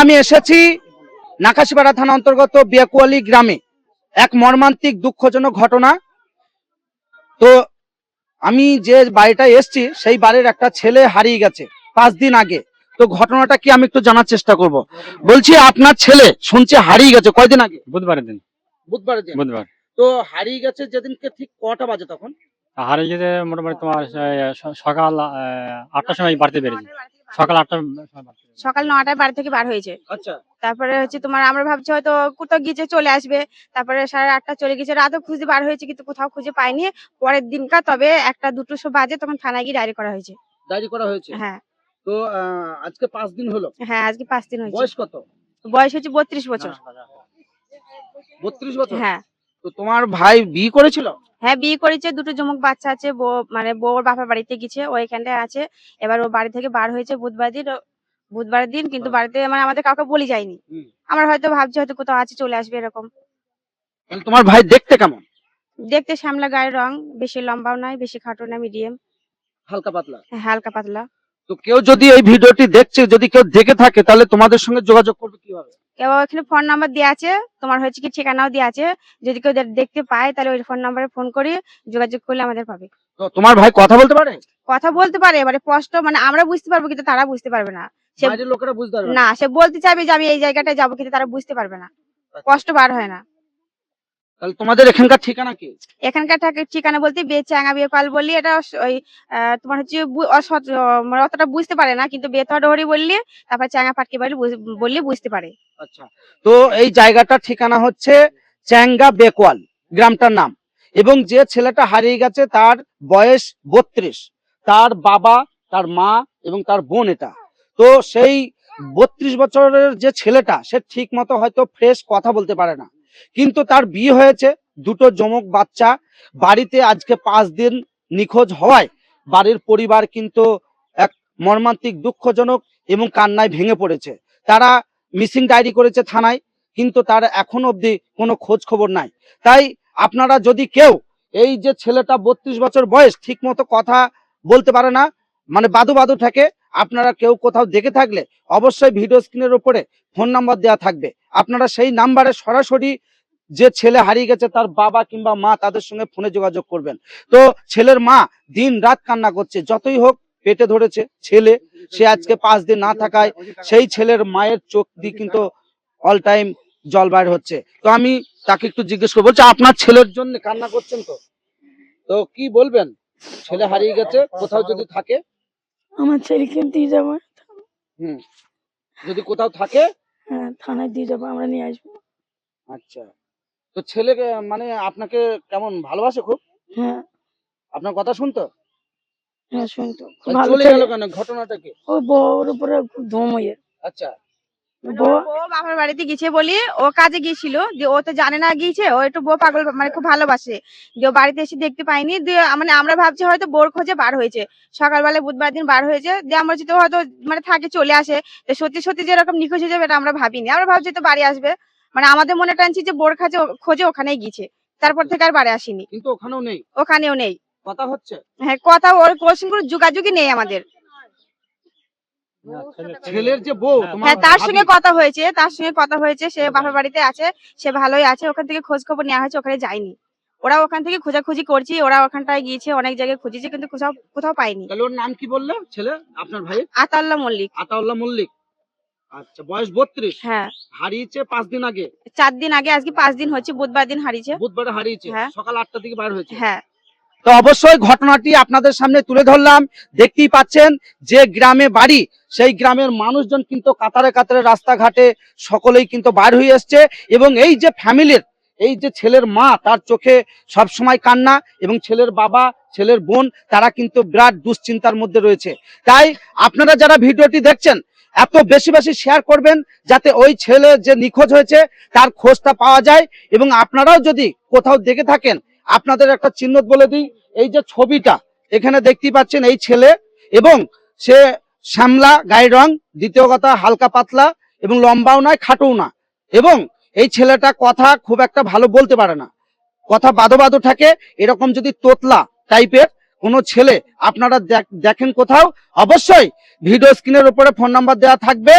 আমি এসেছি নাকাশিপাড়া থানা অন্তর্গত বিয়াকুয়ালি গ্রামে। এক মর্মান্তিক দুঃখজনক ঘটনা। তো আমি যে বাড়িটা এসেছি সেই বাড়ির একটা ছেলে হারিয়ে গেছে পাঁচ দিন আগে। তো ঘটনাটা কি আমি একটু জানার চেষ্টা করব? বলছি আপনার ছেলে শুনছে হারিয়ে গেছে কয়দিন আগে? বুধবারের দিন। বুধবারের দিন? বুধবার। তো হারিয়ে গেছে যেদিনকে ঠিক কটা বাজে তখন? হারিয়ে গেছে মোটামুটি তোমার সকাল আটটার সময় বাড়িতে বেরিয়েছি। সকাল নটায় বাড়ি থেকে বার হয়েছে। আচ্ছা। তারপরে হচ্ছে তোমার আমরা ভাবছি হয়তো কোথাও গিয়েছে চলে আসবে। তারপরে সাড়ে আটটা চলে গেছে রাতও খুঁজে বার হয়েছে কিন্তু কোথাও খুঁজে পাইনি। পরের দিনকার তবে একটা দুটো সব বাজে তখন থানায় গিয়ে ডায়েরি করা হয়েছে। ডায়েরি করা হয়েছে? হ্যাঁ। তো আজকে পাঁচ দিন হলো? হ্যাঁ আজকে পাঁচ দিন হয়েছে। বয়স কত? বয়স হচ্ছে বত্রিশ বছর। বত্রিশ বছর? হ্যাঁ। তো তোমার ভাই বিয়ে করেছিল? হ্যাঁ বিয়ে করেছে দুটো জমুক বাচ্চা আছে বউ মানে বউর বাপের বাড়িতে গেছে ও এখানটায় আছে। এবার ও বাড়ি থেকে বার হয়েছে বুধবার দিন বুধবার বুধবারের দিন কিন্তু বাড়িতে মানে আমাদের কাউকে বলি যায়নি। আমার আমরা হয়তো ভাবছি হয়তো কোথাও আছে চলে আসবে এরকম। তোমার ভাই দেখতে কেমন? দেখতে শ্যামলা গায়ের রং বেশি লম্বাও নাই বেশি খাটো না মিডিয়াম হালকা পাতলা? হ্যাঁ হালকা পাতলা। তো কেউ যদি এই ভিডিওটি দেখছে যদি কেউ দেখে থাকে তাহলে তোমাদের সঙ্গে যোগাযোগ করবে কীভাবে? এখানে ফোন নাম্বার দেওয়া আছে তোমার হচ্ছে কি ঠিকানাও দেওয়া আছে। যদি কেউ দেখতে পায় তাহলে ওই ফোন নাম্বারে ফোন করে যোগাযোগ করলে আমাদের পাবে। তো তোমার ভাই কথা বলতে পারে? কথা বলতে পারে এবারে স্পষ্ট মানে আমরা বুঝতে পারব কিন্তু তারা বুঝতে পারবে না। সে- লোকেরা বুঝতে পারবে না। সে বলতে চাইবে যে আমি এই জায়গাটায় যাব কিন্তু তারা বুঝতে পারবে না। স্পষ্ট বার হয় না। তাহলে তোমাদের এখানকার ঠিকানা কি? এখানকার ঠিকানা বলতে বেচাঙ্গা বিয়েকাল বললি এটা ওই তোমার হচ্ছে মানে অতটা বুঝতে পারে না কিন্তু বেতয়া ডহরি বললি তারপর চাঙ্গা পাটকি বাড়ি বললে বুঝতে পারে। আচ্ছা তো এই জায়গাটার ঠিকানা হচ্ছে চ্যাঙ্গা বেকওয়াল গ্রামটার নাম। এবং যে ছেলেটা হারিয়ে গেছে তার বয়স বত্রিশ। তার বাবা তার মা এবং তার বোন এটা। তো সেই বত্রিশ বছরের যে ছেলেটা সে ঠিক মতো হয়তো ফ্রেশ কথা বলতে পারে না। কিন্তু তার বিয়ে হয়েছে দুটো জমক বাচ্চা। বাড়িতে আজকে পাঁচ দিন নিখোঁজ হওয়ায় বাড়ির পরিবার কিন্তু এক মর্মান্তিক, দুঃখজনক এবং কান্নায় ভেঙে পড়েছে। তারা মিসিং ডায়েরি করেছে থানায়, কিন্তু তার এখন অবধি কোনো খোঁজ খবর নাই। তাই আপনারা যদি কেউ এই যে ছেলেটা বত্রিশ বছর বয়স ঠিক মতো কথা বলতে পারে না মানে বাদু বাদু থাকে আপনারা কেউ কোথাও দেখে থাকলে অবশ্যই ভিডিও স্ক্রিনের উপরে ফোন নাম্বার দেওয়া থাকবে। আপনারা সেই নাম্বারে সরাসরি যে ছেলে হারিয়ে গেছে তার বাবা কিংবা মা তাদের সঙ্গে ফোনে যোগাযোগ করবেন। তো ছেলের মা দিন রাত কান্না করছে যতই হোক পেটে ধরেছে ছেলে সে আজকে পাঁচ দিন না থাকায় সেই ছেলের মায়ের চোখ দিয়ে কিন্তু অল টাইম জল বাইর হচ্ছে। তো আমি তাকে একটু জিজ্ঞেস করব বলছে আপনার ছেলের জন্য কান্না করছেন তো? তো কি বলবেন? ছেলে হারিয়ে গেছে কোথাও যদি থাকে? আমার ছেলেকে দিয়ে যাব। হুম যদি কোথাও থাকে? হ্যাঁ থানায় দিয়ে যাব আমরা নিয়ে আসব। আচ্ছা। তো ছেলেকে মানে আপনাকে কেমন ভালোবাসে খুব? হ্যাঁ। আপনার কথা শুনতো? হ্যাঁ শুনতো। খুব ভালো চলে গেল কেন? ঘটনাটা কি? ও বউর উপরে খুব ধুম হয়ে আচ্ছা। ও বাপের বাড়িতে গেছে বলি ও কাজে গিয়েছিল। যে ও তো জানে না গিয়েছে ও একটু বউ পাগল মানে খুব ভালোবাসে। যে ও বাড়িতে এসে দেখতে পাইনি দিয়ে মানে আমরা ভাবছি হয়তো বোর খোঁজে বার হয়েছে। সকালবেলা বুধবার দিন বার হয়েছে। দিয়ে আমরা যদি হয়তো মানে থাকে চলে আসে। তো সত্যি সত্যি যে এরকম নিখোঁজ হয়ে যাবে এটা আমরা ভাবিনি। আমরা ভাবছি তো বাড়ি আসবে। মানে আমাদের মনে টানছি যে বোর খাজে খোঁজে ওখানে গিয়েছে। তারপর থেকে আর বাড়ি আসেনি। কিন্তু ওখানেও নেই? ওখানেও নেই। কথা হচ্ছে? হ্যাঁ কথা ওর কোশ্চেন কোনো যোগাযোগই নেই আমাদের। না, ছেলের যে বউ হ্যাঁ, তার সঙ্গে কথা হয়েছে তার সঙ্গে কথা হয়েছে সে বাপের বাড়িতে আছে সে ভালোই আছে ওখান থেকে খোঁজ খবর নেওয়া হয়েছে ওখানে যায়নি। ওরা ওখান থেকে খোঁজাখুঁজি করছি ওরা ওখানটায় গিয়েছে অনেক জায়গায় খুঁজেছে কিন্তু কোথাও কোথাও পাইনি তাহলে ওর নাম কি বললে ছেলে? আপনার ভাই আতাল্লা মল্লিক। আতাউল্লাহ মল্লিক। আচ্ছা বয়স বত্রিশ? হ্যাঁ। হারিয়েছে পাঁচ দিন আগে? চার দিন আগে আজকে পাঁচ দিন হচ্ছে বুধবার দিন হারিয়েছে। বুধবারে হারিয়েছে? হ্যাঁ। সকাল আটটা থেকে বার হয়েছে? হ্যাঁ। তো অবশ্যই ঘটনাটি আপনাদের সামনে তুলে ধরলাম। দেখতেই পাচ্ছেন যে গ্রামে বাড়ি সেই গ্রামের মানুষজন কিন্তু কাতারে কাতারে রাস্তাঘাটে সকলেই কিন্তু বার হয়ে এসছে এবং এই যে ফ্যামিলির এই যে ছেলের মা তার চোখে সব সময় কান্না এবং ছেলের বাবা ছেলের বোন তারা কিন্তু বিরাট দুশ্চিন্তার মধ্যে রয়েছে। তাই আপনারা যারা ভিডিওটি দেখছেন এত বেশি বেশি শেয়ার করবেন যাতে ওই ছেলে যে নিখোঁজ হয়েছে, তার খোঁজটা পাওয়া যায় এবং আপনারাও যদি কোথাও দেখে থাকেন, আপনাদের একটা চিহ্ন বলে দিই, এই যে ছবিটা, এখানে দেখতেই পাচ্ছেন এই ছেলে এবং সে শ্যামলা গায়ের রং, দ্বিতীয় কথা হালকা পাতলা এবং লম্বাও নয়, খাটোও না এবং এই ছেলেটা কথা খুব একটা ভালো বলতে পারে না। কথা বাদো বাদো থাকে, এরকম যদি তোতলা টাইপের কোনো ছেলে আপনারা দেখ- দেখেন কোথাও অবশ্যই ভিডিও স্ক্রিনের উপরে ফোন নাম্বার দেওয়া থাকবে।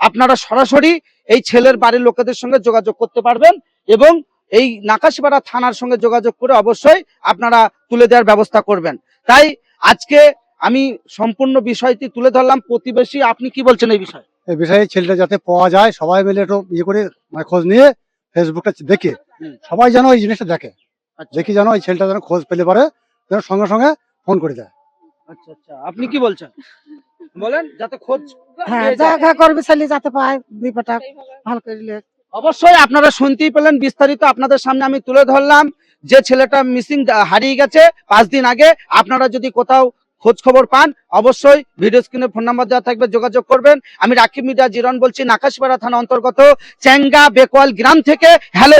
আপনারা সরাসরি এই ছেলের বাড়ির লোকেদের সঙ্গে যোগাযোগ করতে পারবেন এবং এই নাকাশপাড়া থানার সঙ্গে যোগাযোগ করে অবশ্যই আপনারা তুলে দেওয়ার ব্যবস্থা করবেন। তাই আজকে আমি সম্পূর্ণ বিষয়টি তুলে ধরলাম। প্রতিবেশী আপনি কি বলছেন এই বিষয়ে? এই বিষয়ে ছেলেটা যাতে পাওয়া যায় সবাই মিলে একটু ইয়ে করে মানে খোঁজ নিয়ে ফেসবুকটা দেখে সবাই যেন এই জিনিসটা দেখে। আচ্ছা। দেখি যেন এই ছেলেটা যেন খোঁজ পেলে পারে। যেন সঙ্গে সঙ্গে ফোন করে দেয়। আচ্ছা আচ্ছা। আপনি কি বলছেন? বলেন যাতে খোঁজ হ্যাঁ জায়গা করবে ছেলে যাতে পায় দুই পাটা ভালো করলে। অবশ্যই আপনারা শুনতেই পেলেন বিস্তারিত আপনাদের সামনে আমি তুলে ধরলাম। যে ছেলেটা মিসিং হারিয়ে গেছে পাঁচ দিন আগে আপনারা যদি কোথাও খোঁজ খবর পান অবশ্যই ভিডিও স্ক্রিনে ফোন নাম্বার দেওয়া থাকবে যোগাযোগ করবেন। আমি রাকিব মিডিয়া জিরন বলছি নাকাশপাড়া থানা অন্তর্গত চ্যাঙ্গা বেকওয়াল গ্রাম থেকে হ্যালো